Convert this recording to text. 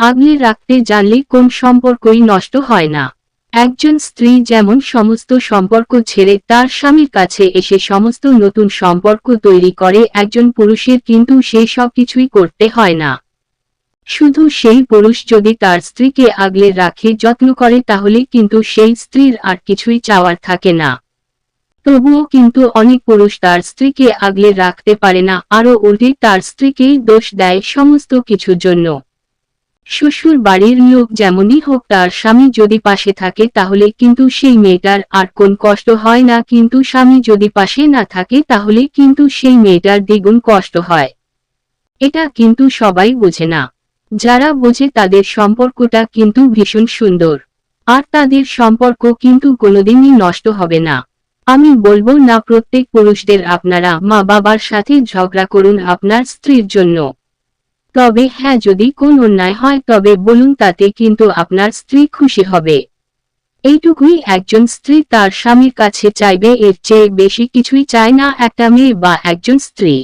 আগলে রাখতে জানলে কোন সম্পর্কই নষ্ট হয় না। একজন স্ত্রী যেমন সমস্ত সম্পর্ক ছেড়ে তার স্বামীর কাছে এসে সমস্ত নতুন সম্পর্ক তৈরি করে একজন পুরুষের কিন্তু সেই সব কিছুই করতে হয় না। শুধু সেই পুরুষ যদি তার স্ত্রীকে আগলে রাখে, যত্ন করে, তাহলে কিন্তু সেই স্ত্রীর আর কিছুই চাওয়ার থাকে না। তবুও কিন্তু অনেক পুরুষ তার স্ত্রীকে আগলে রাখতে পারে না, আরও উল্টে তার স্ত্রীকেই দোষ দেয় সমস্ত কিছুর জন্য। শ্বশুর বাড়ির লোক যেমনই হোক, তার স্বামী যদি পাশে থাকে তাহলে কিন্তু সেই মেয়েটার আর কোন কষ্ট হয় না। কিন্তু স্বামী যদি পাশে না থাকে তাহলে কিন্তু সেই মেয়েটার দ্বিগুণ কষ্ট হয়। এটা কিন্তু সবাই বোঝে না। যারা বোঝে তাদের সম্পর্কটা কিন্তু ভীষণ সুন্দর। আর তাদের সম্পর্ক কিন্তু কোনোদিনই নষ্ট হবে না। আমি বলব না, প্রত্যেক পুরুষদের আপনারা মা বাবার সাথে ঝগড়া করুন আপনার স্ত্রীর জন্য। তবে হ্যাঁ যদি কোন অন্যায় হয়, তবে বলুন তাতে কিন্তু আপনার স্ত্রী খুশি হবে। এইটুকুই একজন স্ত্রী তার স্বামীর কাছে চাইবে, এর চেয়ে বেশি কিছুই চায় না একটা মেয়ে বা একজন স্ত্রী।